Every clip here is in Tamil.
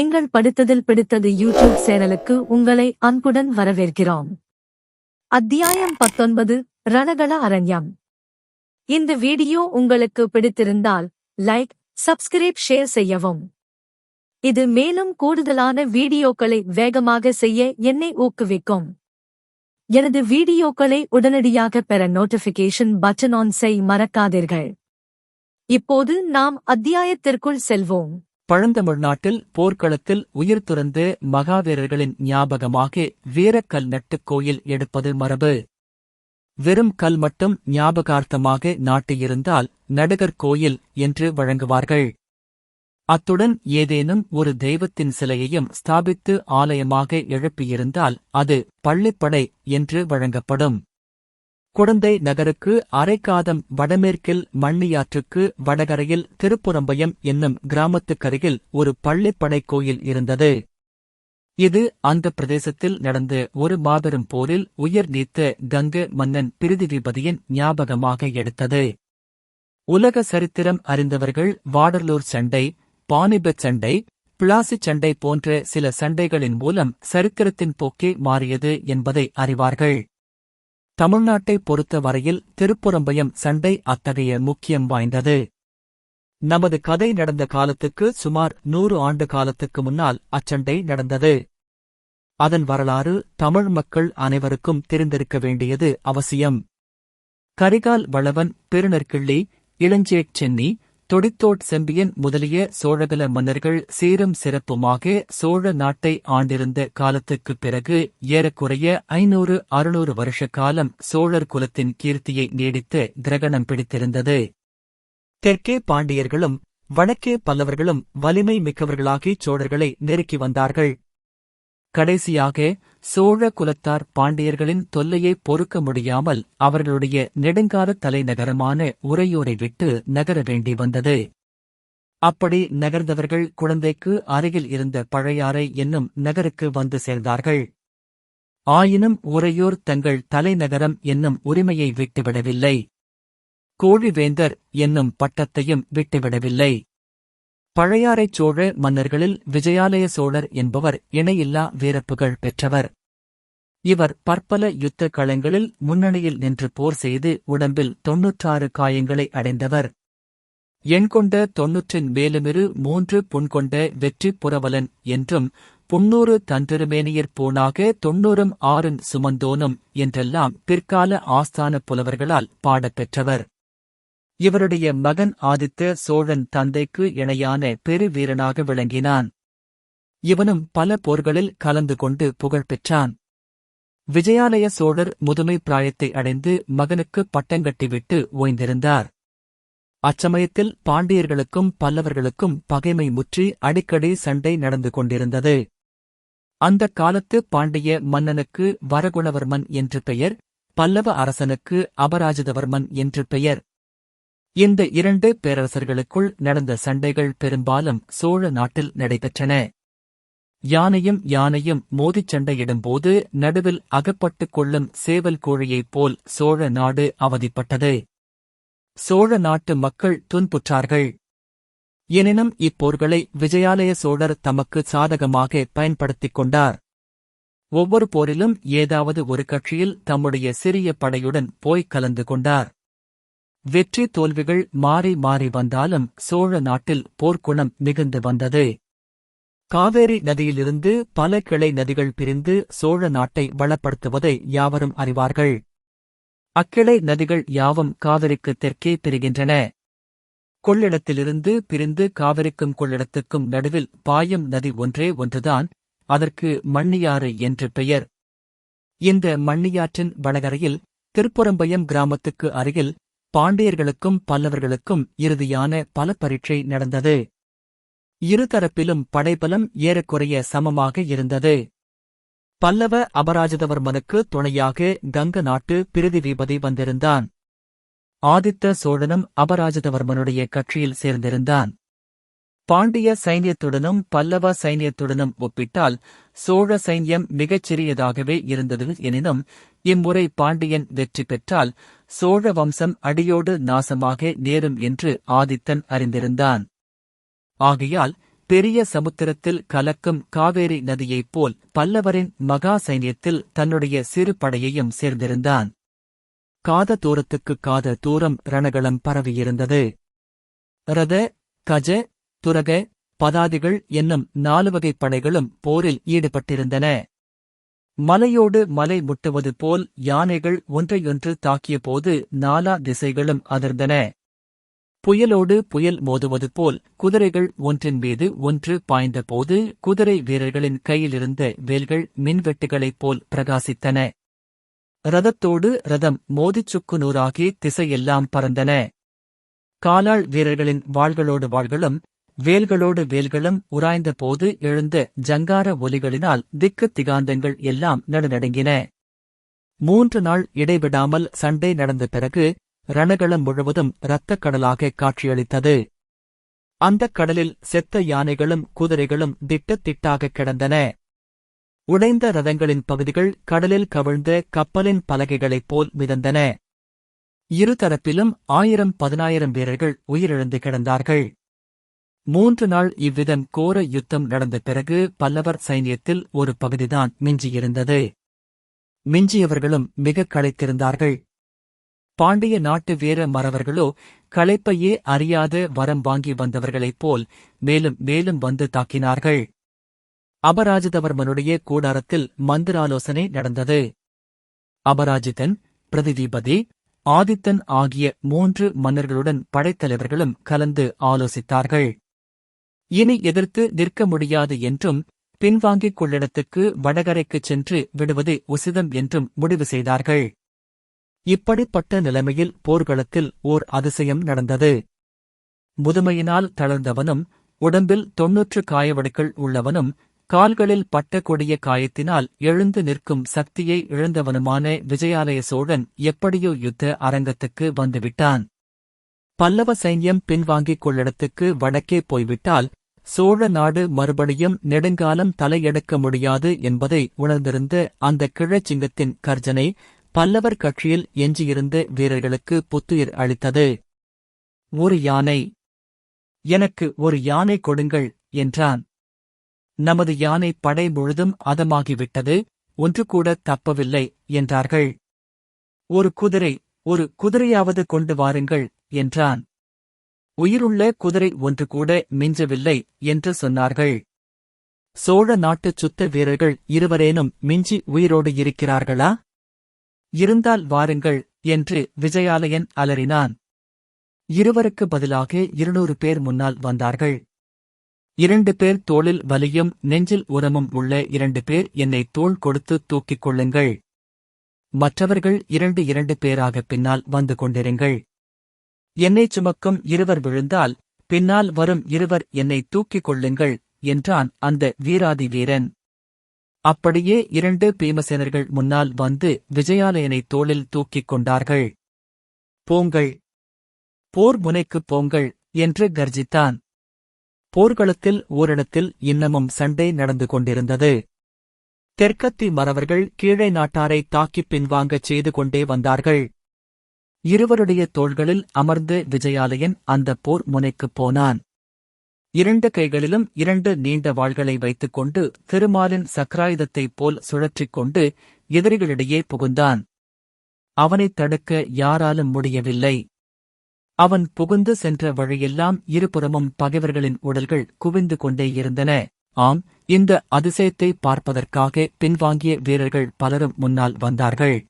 எங்கள் படித்ததில் பிடித்தது யூடியூப் சேனலுக்கு உங்களை அன்புடன் வரவேற்கிறோம். அத்தியாயம் பத்தொன்பது ரணகள அரண்யம். இந்த வீடியோ உங்களுக்கு பிடித்திருந்தால் லைக் சப்ஸ்கிரைப் ஷேர் செய்யவும். இது மேலும் கூடுதலான வீடியோக்களை வேகமாக செய்ய என்னை ஊக்குவிக்கும். எனது வீடியோக்களை உடனடியாக பெற நோட்டிபிகேஷன் பட்டன் ஆன் செய் மறக்காதீர்கள். இப்போது நாம் அத்தியாயத்திற்குள் செல்வோம். பழந்தமிழ்நாட்டில் போர்க்களத்தில் உயிர் துறந்து மகாவீரர்களின் ஞாபகமாக வீரக்கல் நட்டுக் கோயில் எடுப்பது மரபு. வெறும் கல் மட்டும் ஞாபகார்த்தமாக நாட்டியிருந்தால் நடுகர் கோயில் என்று வழங்குவார்கள். அத்துடன் ஏதேனும் ஒரு தெய்வத்தின் சிலையையும் ஸ்தாபித்து ஆலயமாக எழுப்பியிருந்தால் அது பள்ளிப்படை என்று வழங்கப்படும். குடந்தை நகருக்கு அரைக்காதம் வடமேற்கில் மண்ணியாற்றுக்கு வடகரையில் திருப்புறம்பயம் என்னும் கிராமத்துக்கருகில் ஒரு பள்ளிப்படை கோயில் இருந்தது. இது அந்த பிரதேசத்தில் நடந்த ஒரு மாபெரும் போரில் உயிர் நீத்த கங்க மன்னன் பிரிதிவிபதியின் ஞாபகமாக எடுத்தது. உலக சரித்திரம் அறிந்தவர்கள் வாடர்லூர் சண்டை பானிபெட் சண்டை பிளாசிச் சண்டை போன்ற சில சண்டைகளின் மூலம் சரித்திரத்தின் போக்கே மாறியது என்பதை அறிவார்கள். தமிழ்நாட்டை பொறுத்த வரையில் திருப்புறம்பயம் சண்டை அத்தகைய முக்கியம் வாய்ந்தது. நமது கதை நடந்த காலத்துக்கு சுமார் நூறு ஆண்டு காலத்துக்கு முன்னால் அச்சண்டை நடந்தது. அதன் வரலாறு தமிழ் மக்கள் அனைவருக்கும் தெரிந்திருக்க வேண்டியது அவசியம். கரிகால் வளவன் பெருநற்கிள்ளி இளஞ்சேட் சென்னி தொடித்தோட் செம்பியன் முதலிய சோழகல மன்னர்கள் சீரும் சிறப்புமாக சோழ நாட்டை ஆண்டிருந்த காலத்துக்குப் பிறகு ஏறக்குறைய ஐநூறு அறுநூறு வருஷ காலம் சோழர் குலத்தின் கீர்த்தியை நீடித்து கிரகணம் பிடித்திருந்தது. தெற்கே பாண்டியர்களும் வடக்கே பல்லவர்களும் வலிமை மிக்கவர்களாகி சோழர்களை நெருக்கி வந்தார்கள். கடைசியாக சோழ குலத்தார் பாண்டியர்களின் தொல்லையை பொறுக்க முடியாமல் அவர்களுடைய நெடுங்கால தலைநகரமான உறையூரை விட்டு நகர வேண்டி வந்தது. அப்படி நகர்ந்தவர்கள் குழந்தைக்கு அருகில் இருந்த பழையாறை என்னும் நகருக்கு வந்து சேர்ந்தார்கள். ஆயினும் உறையூர் தங்கள் தலைநகரம் என்னும் உரிமையை விட்டுவிடவில்லை. கோழிவேந்தர் என்னும் பட்டத்தையும் விட்டுவிடவில்லை. பழையாறைச் சோழ மன்னர்களில் விஜயாலய சோழர் என்பவர் இணையில்லா வீரப்புகழ் பெற்றவர். இவர் பற்பல யுத்த களங்களில் முன்னணியில் நின்று போர் செய்து உடம்பில் தொன்னூற்றாறு காயங்களை அடைந்தவர். எண்கொண்ட தொன்னூற்றின் மேலுமிரு மூன்று புண்கொண்ட வெற்றி புரவலன் என்றும் புன்னூறு தந்திருமேனியர் பூனாக தொன்னூறும் ஆறும் சுமந்தோனும் என்றெல்லாம் பிற்கால ஆஸ்தான புலவர்களால் பாடப்பெற்றவர். இவருடைய மகன் ஆதித்த சோழன் தந்தைக்கு இணையான பெருவீரனாக விளங்கினான். இவனும் பல போர்களில் கலந்து கொண்டு புகழ் பெற்றான். விஜயாலய சோழர் முதுமை பிராயத்தை அடைந்து மகனுக்கு பட்டங்கட்டிவிட்டு ஓய்ந்திருந்தார். அச்சமயத்தில் பாண்டியர்களுக்கும் பல்லவர்களுக்கும் பகைமை முற்றி அடிக்கடி சண்டை நடந்து கொண்டிருந்தது. அந்தக் காலத்து பாண்டிய மன்னனுக்கு வரகுணவர்மன் என்று பெயர் பல்லவ அரசனுக்கு அபராஜிதவர்மன் என்று பெயர். இந்த இரண்டு பேரரசர்களுக்குள் நடந்த சண்டைகள் பெரும்பாலும் சோழ நாட்டில் நடைபெற்றன. யானையும் யானையும் மோதிச் சண்டையிடும்போது நடுவில் அகப்பட்டுக் கொள்ளும் சேவல் கோழியைப் போல் சோழ நாடு அவதிப்பட்டது. சோழ நாட்டு மக்கள் துன்புற்றார்கள். எனினும் இப்போர்களை விஜயாலய சோழர் தமக்கு சாதகமாக பயன்படுத்திக் கொண்டார். ஒவ்வொரு போரிலும் ஏதாவது ஒரு கட்சியில் தம்முடைய சிறிய படையுடன் போய் கலந்து கொண்டார். வெற்றி தோல்விகள் மாறி மாறி வந்தாலும் சோழ நாட்டில் போர்க்குணம் மிகுந்து வந்தது. காவேரி நதியிலிருந்து பல கிளை நதிகள் பிரிந்து சோழ நாட்டை வளப்படுத்துவதை யாவரும் அறிவார்கள். அக்கிளை நதிகள் யாவும் காவிரிக்கு தெற்கே பிரிகின்றன. கொள்ளிடத்திலிருந்து பிரிந்து காவிரிக்கும் கொள்ளிடத்துக்கும் நடுவில் பாயும் நதி ஒன்றே ஒன்றுதான் அதற்கு மண்ணியாறு என்று பெயர். இந்த மண்ணியாற்றின் வடகரையில் திருப்புறம்பயம் கிராமத்துக்கு அருகில் பாண்டியர்களுக்கும் பல்லவர்களுக்கும் இறுதியான பல பரீட்சை நடந்தது. இருதரப்பிலும் படைபலம் ஏறக்குறைய சமமாக இருந்தது. பல்லவ அபராஜிதவர்மனுக்கு துணையாக கங்க நாட்டு பிரிதிவிபதி வந்திருந்தான். ஆதித்த சோழனும் அபராஜிதவர்மனுடைய கட்சியில் சேர்ந்திருந்தான். பாண்டிய சைன்யத்துடனும் பல்லவ சைன்யத்துடனும் ஒப்பிட்டால் சோழ சைன்யம் மிகச் சிறியதாகவே இருந்தது எனினும் இம்முறை பாண்டியன் வெற்றி பெற்றால் சோழ வம்சம் அடியோடு நாசமாக நேரும் என்று ஆதித்தன் அறிந்திருந்தான். ஆகையால் பெரிய சமுத்திரத்தில் கலக்கும் காவேரி நதியைப் போல் பல்லவரின் மகா சைன்யத்தில் தன்னுடைய சிறு படையையும் சேர்ந்திருந்தான். காத தூரத்துக்கு காத தூரம் ரணகளம் பரவியிருந்தது. ரத கஜ துரக பதாதிகள் என்னும் நாலு வகைப் படைகளும் போரில் ஈடுபட்டிருந்தன. மலையோடு மலை முட்டுவது போல் யானைகள் ஒன்றையொன்று தாக்கியபோது நாலா திசைகளும் அதிர்ந்தன. புயலோடு புயல் மோதுவது போல் குதிரைகள் ஒன்றின் மீது ஒன்று பாய்ந்தபோது குதிரை வீரர்களின் கையிலிருந்த வேல்கள் மின்வெட்டுகளைப் போல் பிரகாசித்தன. ரதத்தோடு ரதம் மோதிச் சுக்குநூறாகி திசையெல்லாம் பறந்தன. காலாள் வீரர்களின் வாள்களோடு வாள்களும் வேல்களோடு வேல்களும் உராய்ந்தபோது எழுந்த ஜங்கார ஒலிகளினால் திக்கு திகாந்தங்கள் எல்லாம் நடுநடுங்கின மூன்று நாள் இடைவிடாமல் சண்டை நடந்த பிறகு ரணகளம் முழுவதும் இரத்தக் கடலாக காட்சியளித்தது. அந்தக் கடலில் செத்த யானைகளும் குதிரைகளும் திட்டத் திட்டாகக் கிடந்தன. உடைந்த ரதங்களின் பகுதிகள் கடலில் கவிழ்ந்த கப்பலின் பலகைகளைப் போல் மிதந்தன. இருதரப்பிலும் ஆயிரம் பதினாயிரம் வீரர்கள் உயிரிழந்து கிடந்தார்கள். மூன்று நாள் இவ்விதம் கோர யுத்தம் நடந்த பிறகு பல்லவர் சைன்யத்தில் ஒரு பகுதிதான் மிஞ்சியிருந்தது. மிஞ்சியவர்களும் மிகக் களைத்திருந்தார்கள். பாண்டிய நாட்டு வீர மறவர்களோ களைப்பையே அறியாத வரம் வாங்கி வந்தவர்களைப் போல் மேலும் மேலும் வந்து தாக்கினார்கள். அபராஜிதவர்மனுடைய கூடாரத்தில் மந்திராலோசனை நடந்தது. அபராஜிதன் பிரதிதிபதி ஆதித்தன் ஆகிய மூன்று மன்னர்களுடன் படைத்தலைவர்களும் கலந்து ஆலோசித்தார்கள். இனி எதிர்த்து நிற்க முடியாது என்றும் பின்வாங்கிக் கொள்ளிடத்துக்கு வடகரைக்குச் சென்று விடுவது உசிதம் என்றும் முடிவு செய்தார்கள். இப்படிப்பட்ட நிலைமையில் போர்க்களத்தில் ஓர் அதிசயம் நடந்தது. முதுமையினால் தளர்ந்தவனும் உடம்பில் தொன்னூற்று காயவடுக்கள் உள்ளவனும் கால்களில் பட்ட கொடிய காயத்தினால் எழுந்து நிற்கும் சக்தியை இழந்தவனுமான விஜயாலய சோழன் எப்படியோ யுத்த அரங்கத்துக்கு வந்துவிட்டான். பல்லவ சைன்யம் பின்வாங்கிக் கொள்ளிடத்துக்கு வடக்கே போய்விட்டால் சோழ நாடு மறுபடியும் நெடுங்காலம் தலையெடுக்க முடியாது என்பதை உணர்ந்திருந்த அந்த கிழச்சிங்கத்தின் கர்ஜனை பல்லவர் கட்சியில் எஞ்சியிருந்த வீரர்களுக்கு புத்துயிர் அளித்தது. ஒரு யானை. எனக்கு ஒரு யானை கொடுங்கள் என்றான். நமது யானை படை முழுதும் அதமாகிவிட்டது ஒன்று கூட தப்பவில்லை என்றார்கள். ஒரு குதிரை ஒரு குதிரையாவது கொண்டு வாருங்கள் என்றான். உயிருள்ள குதிரை ஒன்று கூட மிஞ்சவில்லை என்று சொன்னார்கள். சோழ நாட்டுச் சுத்த வீரர்கள் இருவரேனும் மிஞ்சி உயிரோடு இருக்கிறார்களா? இருந்தால் வாருங்கள் என்று விஜயாலயன் அலறினான். இருவருக்கு பதிலாக இருநூறு பேர் முன்னால் வந்தார்கள். இரண்டு பேர் தோளில் வலியும் நெஞ்சில் உரமும் உள்ள இரண்டு பேர் என்னை தோள் கொடுத்து தூக்கிக் கொள்ளுங்கள். மற்றவர்கள் இரண்டு இரண்டு பேராக பின்னால் வந்து கொண்டிருங்கள். என்னைச் சுமக்கும் இருவர் விழுந்தால் பின்னால் வரும் இருவர் என்னை தூக்கிக் கொள்ளுங்கள் என்றான் அந்த வீராதி வீரன் அப்படியே இரண்டு பீமசேனர்கள் முன்னால் வந்து விஜயாலயனை தோளில் தூக்கிக் கொண்டார்கள். போங்கள் போர் முனைக்குப் போங்கள் என்று கர்ஜித்தான். போர்க்களத்தில் ஓரிடத்தில் இன்னமும் சண்டை நடந்து கொண்டிருந்தது. தெற்கத்தி மறவர்கள் கீழே நாட்டாரை தாக்கிப் பின்வாங்கச் செய்து கொண்டே வந்தார்கள். இருவருடைய தோள்களில் அமர்ந்து விஜயாலயன் அந்த போர் முனைக்குப் போனான். இரண்டு கைகளிலும் இரண்டு நீண்ட வாள்களை வைத்துக் கொண்டு திருமாலின் சக்கராயுதத்தைப் போல் சுழற்றிக் கொண்டு எதிரிகளிடையே புகுந்தான். அவனைத் தடுக்க யாராலும் முடியவில்லை. அவன் புகுந்து சென்ற வழியெல்லாம் இருபுறமும் பகைவர்களின் உடல்கள் குவிந்து கொண்டே இருந்தன. ஆம் இந்த அதிசயத்தை பார்ப்பதற்காக பின்வாங்கிய வீரர்கள் பலரும் முன்னால் வந்தார்கள்.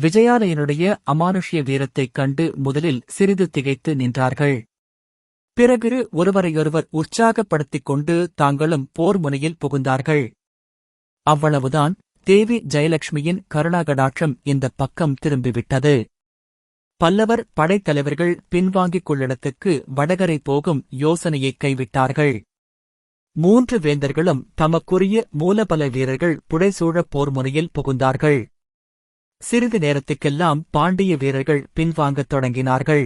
விஜயாலயனுடைய அமானுஷ்ய வீரத்தைக் கண்டு முதலில் சிறிது திகைத்து நின்றார்கள். பிறகு ஒருவரையொருவர் உற்சாகப்படுத்திக் கொண்டு தாங்களும் போர் முனையில் புகுந்தார்கள். அவ்வளவுதான் தேவி ஜெயலட்சுமியின் கருணாகடாட்சம் இந்த பக்கம் திரும்பிவிட்டது. பல்லவர் படைத்தலைவர்கள் பின்வாங்கிக் கொள்ளிடத்துக்கு வடகரை போகும் யோசனையை கைவிட்டார்கள். மூன்று வேந்தர்களும் தமக்குரிய மூலபல வீரர்கள் புடைசூழப் போர் முனையில் புகுந்தார்கள். சிறிது நேரத்துக்கெல்லாம் பாண்டிய வீரர்கள் பின்வாங்கத் தொடங்கினார்கள்.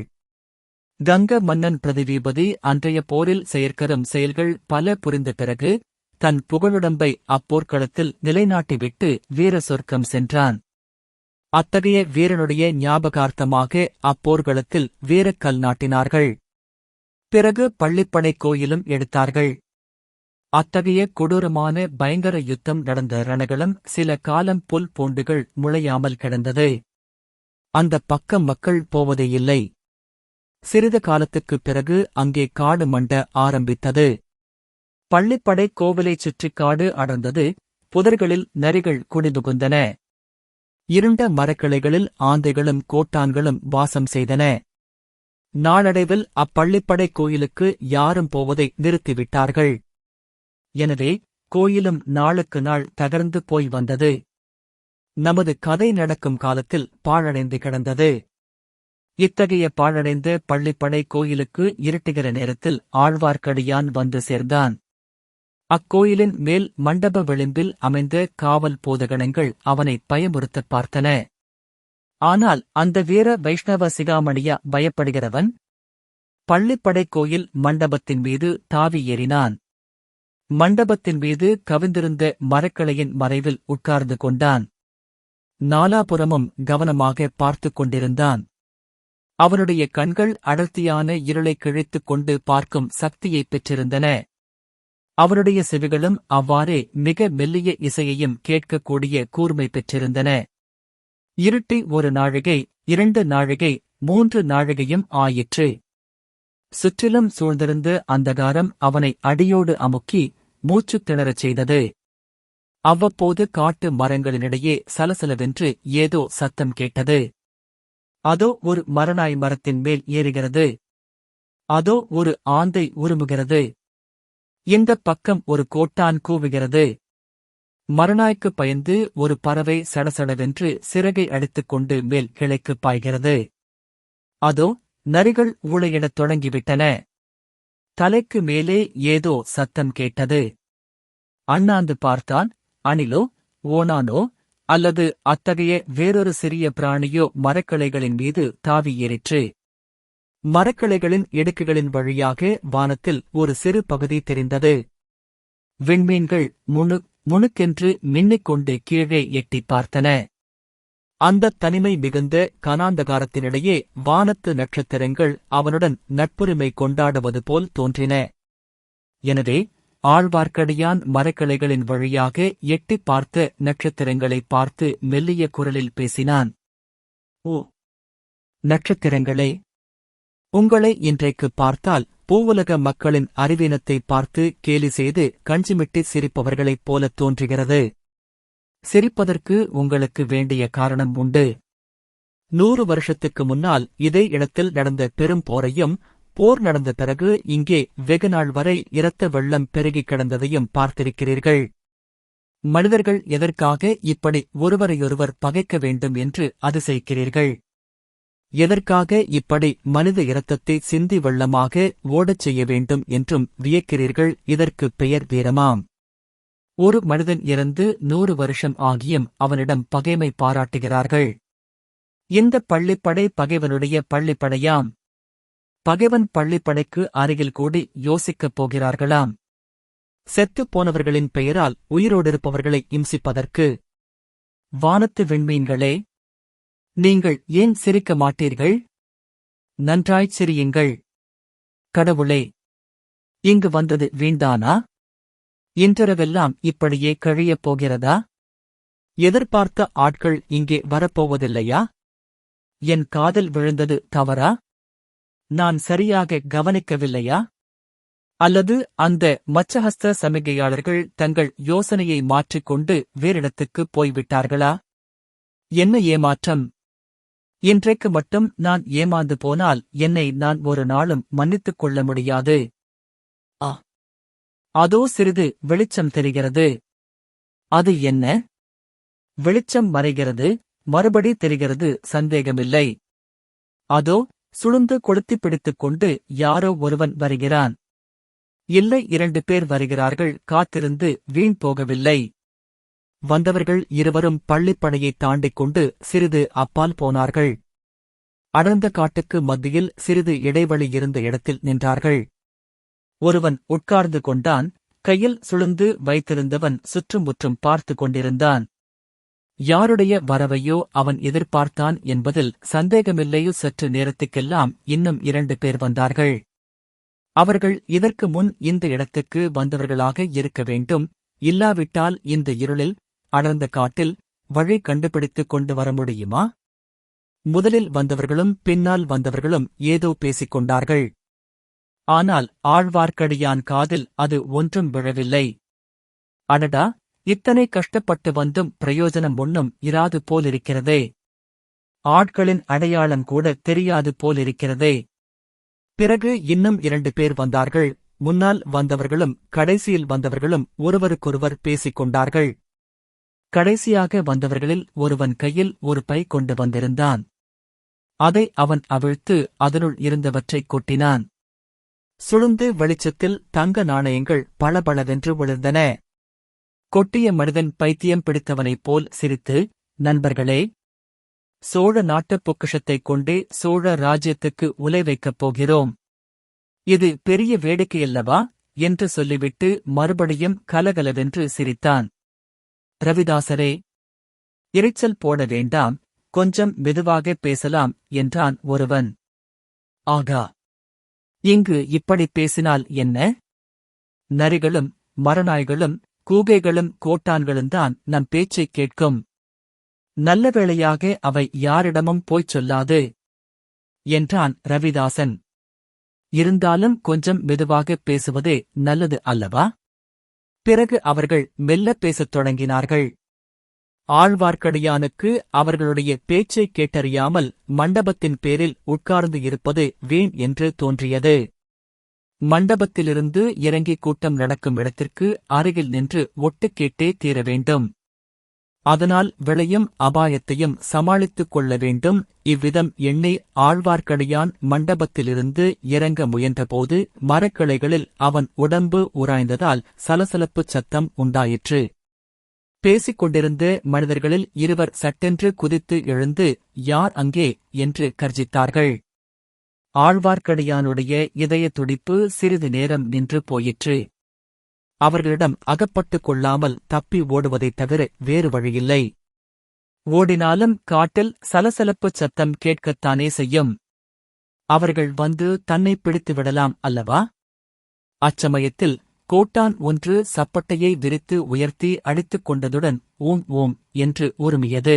கங்க மன்னன் பிரதிவீபதி அன்றைய போரில் செயற்கரும் செயல்கள் பல புரிந்த பிறகு தன் புகழுடம்பை அப்போர்க்களத்தில் நிலைநாட்டிவிட்டு வீர சொர்க்கம் சென்றான். அத்தகைய வீரனுடைய ஞாபகார்த்தமாக அப்போர்க்களத்தில் வீரக்கல் நாட்டினார்கள். பிறகு பள்ளிப்படை கோயிலும் எடுத்தார்கள். அத்தகைய கொடூரமான பயங்கர யுத்தம் நடந்த ரணகளம் சில காலம் புல் பூண்டுகள் முளையாமல் கிடந்தது. அந்த பக்கம் மக்கள் போவதே இல்லை. சிறிது காலத்துக்குப் பிறகு அங்கே காடு மண்ட ஆரம்பித்தது. பள்ளிப்படை கோவிலைச் சுற்றி காடு அடர்ந்தது. புதர்களில் நரிகள் குடிபுகுந்தன. இருண்ட மரக்கிளைகளில் ஆந்தைகளும் கோட்டான்களும் வாசம் செய்தன. நாளடைவில் அப்பள்ளிப்படை கோயிலுக்கு யாரும் போவதை நிறுத்திவிட்டார்கள். எனவே கோயிலும் நாளுக்கு நாள் தகர்ந்து போய் வந்தது. நமது கதை நடக்கும் காலத்தில் பாழடைந்து கிடந்தது. இத்தகைய பாழடைந்த பள்ளிப்படை கோயிலுக்கு இருட்டுகிற நேரத்தில் ஆழ்வார்க்கடியான் வந்து சேர்ந்தான். அக்கோயிலின் மேல் மண்டப விளிம்பில் அமைந்த காவல் போதகணங்கள் அவனை பயமுறுத்தப் பார்த்தன. ஆனால் அந்த வீர வைஷ்ணவ சிகாமணியா பயப்படுகிறவன்? பள்ளிப்படை கோயில் மண்டபத்தின் மீது தாவி ஏறினான். மண்டபத்தின் மீது கவிந்திருந்த மரக்கலையின் மறைவில் உட்கார்ந்து கொண்டான். நாலாபுறமும் கவனமாக பார்த்துக் கொண்டிருந்தான். அவனுடைய கண்கள் அடர்த்தியான இருளை கிழித்துக் கொண்டு பார்க்கும் சக்தியைப் பெற்றிருந்தன. அவனுடைய செவிகளும் அவ்வாறே மிக மெல்லிய இசையையும் கேட்கக்கூடிய கூர்மை பெற்றிருந்தன. இருட்டி ஒரு நாழிகை இரண்டு நாழிகை மூன்று நாழிகையும் ஆயிற்று. சுற்றிலும் சூழ்ந்திருந்த அந்தகாரம் அவனை அடியோடு அமுக்கி மூச்சுத் திணறச் செய்தது. அவ்வப்போது காட்டு மரங்களினிடையே சலசலவென்று ஏதோ சத்தம் கேட்டது. அதோ ஒரு மரநாய் மரத்தின் மேல் ஏறுகிறது. அதோ ஒரு ஆந்தை உருமுகிறது. இந்தப் பக்கம் ஒரு கோட்டான் கூவுகிறது. மரநாய்க்கு பயந்து ஒரு பறவை சடசடவென்று சிறகை அடித்துக் கொண்டு மேல் கிளைக்குப் பாய்கிறது. அதோ நரிகள் ஊழையிடத் தொடங்கிவிட்டன. தலைக்கு மேலே ஏதோ சத்தம் கேட்டது. அண்ணாந்து பார்த்தான் அணிலோ ஓனானோ அல்லது அத்தகைய வேறொரு சிறிய பிராணியோ மரக்கிளைகளின் மீது தாவி ஏறிற்று. மரக்கிளைகளின் இடுக்குகளின் வழியாக வானத்தில் ஒரு சிறு பகுதி தெரிந்தது. விண்மீன்கள் முணு முணுக்கென்று மின்னிக் கொண்டு கீழே எட்டிப் பார்த்தன. அந்தத் தனிமை மிகுந்த கனாந்தகாரத்தினிடையே வானத்து நட்சத்திரங்கள் அவனுடன் நட்புரிமை கொண்டாடுவது போல் தோன்றின. எனவே ஆழ்வார்க்கடியான் மரக்கிளைகளின் வழியாக எட்டிப் பார்த்த நட்சத்திரங்களைப் பார்த்து மெல்லிய குரலில் பேசினான். ஓ நட்சத்திரங்களே உங்களை இன்றைக்கு பார்த்தால் பூவுலக மக்களின் அறிவீனத்தை பார்த்து கேலி செய்து கஞ்சிமிட்டி சிரிப்பவர்களைப் போலத் தோன்றுகிறது. சிரிப்பதற்கு உங்களுக்கு வேண்டிய காரணம் உண்டு. நூறு வருஷத்துக்கு முன்னால் இதே இடத்தில் நடந்த பெரும் போரையும் போர் நடந்த பிறகு இங்கே வெகுநாள் வரை இரத்த வெள்ளம் பெருகிக் கிடந்ததையும் பார்த்திருக்கிறீர்கள். மனிதர்கள் எதற்காக இப்படி ஒருவரையொருவர் பகைக்க வேண்டும் என்று அதிசயிக்கிறீர்கள்? எதற்காக இப்படி மனித இரத்தத்தை சிந்தி வெள்ளமாக ஓடச் செய்ய வேண்டும் என்றும் வியக்கிறீர்கள்? இதற்கு பெயர் வீரமாம். ஒரு மனிதன் இறந்து நூறு வருஷம் ஆகியும் அவனிடம் பகைமை பாராட்டுகிறார்கள். இந்த பள்ளிப்படை பகைவனுடைய பள்ளிப்படையாம். பகைவன் பள்ளிப்படைக்கு அருகில் கூடி யோசிக்கப் போகிறார்களாம். செத்துப் போனவர்களின் பெயரால் உயிரோடிருப்பவர்களை இம்சிப்பதற்கு. வானத்து விண்மீன்களே நீங்கள் ஏன் சிரிக்க மாட்டீர்கள்? நன்றாய்ச் சிரியுங்கள். கடவுளே இங்கு வந்தது வீண்தானா? இன்றரவெல்லாம் இப்படியே கழியப் போகிறதா? எதிர்பார்த்த ஆட்கள் இங்கே வரப்போவதில்லையா? என் காதல் விழுந்தது தவறா? நான் சரியாக கவனிக்கவில்லையா? அல்லது அந்த மச்சஹஸ்த சமிகையாளர்கள் தங்கள் யோசனையை மாற்றிக்கொண்டு வேறிடத்துக்குப் போய்விட்டார்களா? என்ன ஏமாற்றம்? இன்றைக்கு மட்டும் நான் ஏமாந்து போனால் என்னை நான் ஒரு நாளும் மன்னித்துக் கொள்ள முடியாது. அதோ சிறிது வெளிச்சம் தெரிகிறது. அது என்ன? வெளிச்சம் மறைகிறது மறுபடி தெரிகிறது சந்தேகமில்லை. அதோ சுளுந்து கொளுத்திப் பிடித்துக் கொண்டு யாரோ ஒருவன் வருகிறான். இல்லை இரண்டு பேர் வருகிறார்கள் காத்திருந்து வீண் போகவில்லை. வந்தவர்கள் இருவரும் பள்ளிப்படையைத் தாண்டிக் கொண்டு சிறிது அப்பால் போனார்கள். அடர்ந்த காட்டுக்கு மத்தியில் சிறிது இடைவெளி இருந்த இடத்தில் நின்றார்கள். ஒருவன் உட்கார்ந்து கொண்டான் கையில் சுழுந்து வைத்திருந்தவன் சுற்றுமுற்றும் பார்த்து கொண்டிருந்தான். யாருடைய வரவையோ அவன் எதிர்பார்த்தான் என்பதில் சந்தேகமில்லையோ சற்று நேரத்துக்கெல்லாம் இன்னும் இரண்டு பேர் வந்தார்கள். அவர்கள் இதற்கு முன் இந்த இடத்துக்கு வந்தவர்களாக இருக்க வேண்டும். இல்லாவிட்டால் இந்த இருளில் அடர்ந்த காட்டில் வழி கண்டுபிடித்துக் கொண்டு வர முடியுமா? முதலில் வந்தவர்களும் பின்னால் வந்தவர்களும் ஏதோ பேசிக் கொண்டார்கள். ஆனால் ஆழ்வார்க்கடியான் காதில் அது ஒன்றும் விழவில்லை. அடடா இத்தனை கஷ்டப்பட்டு வந்தும் பிரயோஜனம் ஒன்னும் இராது போலிருக்கிறதே. ஆட்களின் அடையாளம் கூட தெரியாது போலிருக்கிறதே. பிறகு இன்னும் இரண்டு பேர் வந்தார்கள். முன்னால் வந்தவர்களும் கடைசியில் வந்தவர்களும் ஒருவருக்கொருவர் பேசிக் கொண்டார்கள் கடைசியாக வந்தவர்களில் ஒருவன் கையில் ஒரு பை கொண்டு வந்திருந்தான். அதை அவன் அவிழ்த்து அதனுள் இருந்தவற்றைக் கொட்டினான். சுளுந்து வெளிச்சத்தில் தங்க நாணயங்கள் பளபளவென்று விழுந்தன. கொட்டிய மனிதன் பைத்தியம் பிடித்தவனைப் போல் சிரித்து நண்பர்களே சோழ நாட்டுப் பொக்கிஷத்தைக் கொண்டே சோழ ராஜ்யத்துக்கு உலை வைக்கப் போகிறோம். இது பெரிய வேடிக்கையல்லவா என்று சொல்லிவிட்டு மறுபடியும் கலகலவென்று சிரித்தான். ரவிதாசரே எரிச்சல் போட வேண்டாம் கொஞ்சம் மெதுவாக பேசலாம் என்றான் ஒருவன். ஆகா இங்கு இப்படி பேசினால் என்ன? நரிகளும் மரநாய்களும் கூகைகளும் கோட்டான்களும்தான் நம் பேச்சைக் கேட்கும். நல்ல வேளையாக அவை யாரிடமும் போய்ச் சொல்லாது என்றான் ரவிதாசன். இருந்தாலும் கொஞ்சம் மெதுவாக பேசுவதே நல்லது அல்லவா? பிறகு அவர்கள் மெல்லப் பேசத் தொடங்கினார்கள். ஆழ்வார்க்கடியானுக்கு அவர்களுடைய பேச்சைக் கேட்டறியாமல் மண்டபத்தின் பேரில் உட்கார்ந்து இருப்பது வீண் என்று தோன்றியது. மண்டபத்திலிருந்து இறங்கி கூட்டம் நடக்கும் இடத்திற்கு அருகில் நின்று ஒட்டு கேட்டே தீர வேண்டும். அதனால் விளையும் அபாயத்தையும் சமாளித்துக் கொள்ள வேண்டும். இவ்விதம் எண்ணி ஆழ்வார்க்கடியான் மண்டபத்திலிருந்து இறங்க முயன்றபோது மரக்கிளைகளில் அவன் உடம்பு உராய்ந்ததால் சலசலப்புச் சத்தம் உண்டாயிற்று. பேசிக் கொண்டிருந்த மனிதர்களில் இருவர் சட்டென்று குதித்து எழுந்து யார் அங்கே? என்று கர்ஜித்தார்கள். ஆழ்வார்க்கடியானுடைய இதய துடிப்பு சிறிது நேரம் நின்று போயிற்று. அவர்களிடம் அகப்பட்டுக் கொள்ளாமல் தப்பி ஓடுவதைத் தவிர வேறு வழியில்லை. ஓடினாலும் காட்டில் சலசலப்புச் சத்தம் கேட்கத்தானே செய்யும். அவர்கள் வந்து தன்னை பிடித்து விடலாம் அல்லவா? அச்சமயத்தில் கோட்டான் ஒன்று சப்பட்டையை விரித்து உயர்த்தி அடித்துக் கொண்டதுடன் ஓம் ஓம் என்று உருமியது.